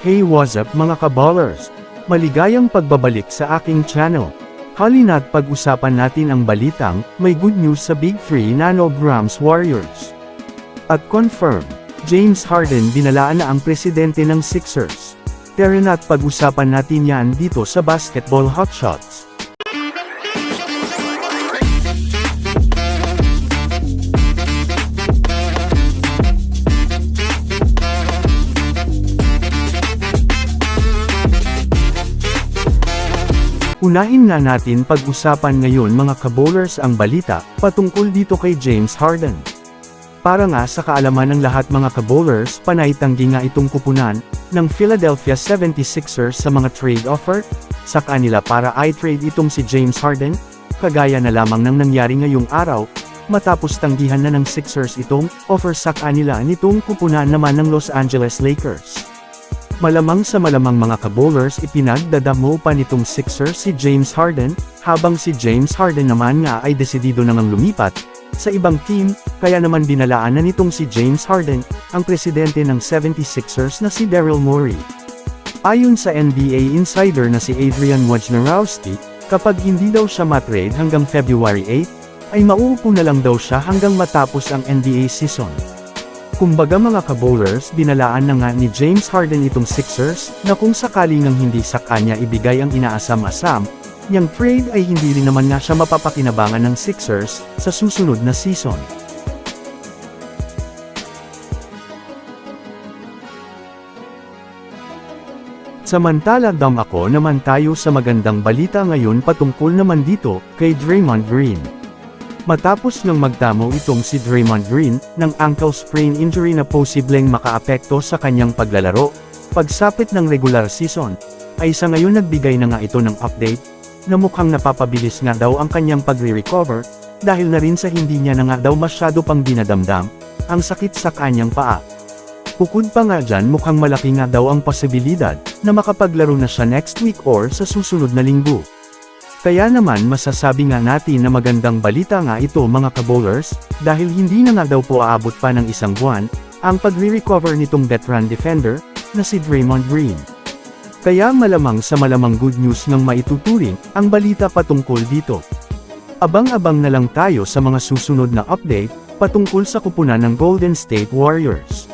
Hey what's up mga kaballers? Maligayang pagbabalik sa aking channel. Halina't pag-usapan natin ang balitang, may good news sa Big 3 Nanograms Warriors. At confirm, James Harden binalaan na ang presidente ng Sixers. Tara na't pag-usapan natin yan dito sa Basketball Hotshots. Unahin na natin pag-usapan ngayon mga kabowlers ang balita, patungkol dito kay James Harden. Para nga sa kaalaman ng lahat mga kabowlers, panay tanggi nga itong kupunan, ng Philadelphia 76ers sa mga trade offer, sa kanila para i-trade itong si James Harden, kagaya na lamang ng nangyari ngayong araw, matapos tanggihan na ng Sixers itong offer sa kanila nitong kupunan naman ng Los Angeles Lakers. Malamang sa malamang mga kabowlers ipinagdadamo pa nitong Sixers si James Harden, habang si James Harden naman nga ay desidido nang lumipat, sa ibang team, kaya naman binalaan na nitong si James Harden, ang presidente ng 76ers na si Daryl Morey. Ayon sa NBA insider na si Adrian Wojnarowski, kapag hindi daw siya matrade hanggang February 8, ay mauupo na lang daw siya hanggang matapos ang NBA season. Kumbaga mga kabowlers binalaan na nga ni James Harden itong Sixers, na kung sakali ngang hindi sa kanya ibigay ang inaasam-asam, niyang trade ay hindi rin naman nga siya mapapakinabangan ng Sixers, sa susunod na season. Samantala dam ako naman tayo sa magandang balita ngayon patungkol naman dito, kay Draymond Green. Matapos nang magdamo itong si Draymond Green, ng ankle sprain injury na posibleng makaapekto sa kanyang paglalaro, pagsapit ng regular season, ay sa ngayon nagbigay na nga ito ng update, na mukhang napapabilis nga daw ang kanyang pagre-recover, dahil na rin sa hindi niya na nga daw masyado pang dinadamdam, ang sakit sa kanyang paa. Bukod pa nga dyan mukhang malaki nga daw ang posibilidad, na makapaglaro na siya next week or sa susunod na linggo. Kaya naman masasabi nga natin na magandang balita nga ito mga kabowlers, dahil hindi na nga daw po aabot pa ng isang buwan, ang pagre-recover nitong veteran defender, na si Draymond Green. Kaya malamang sa malamang good news ng maituturing, ang balita patungkol dito. Abang-abang na lang tayo sa mga susunod na update, patungkol sa kupunan ng Golden State Warriors.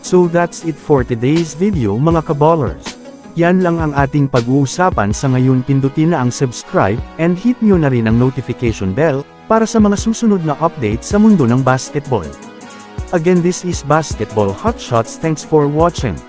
So that's it for today's video mga kaballers. Yan lang ang ating pag-uusapan sa ngayon pindutin na ang subscribe, and hit nyo na rin ang notification bell, para sa mga susunod na update sa mundo ng basketball. Again this is Basketball Hotshots thanks for watching.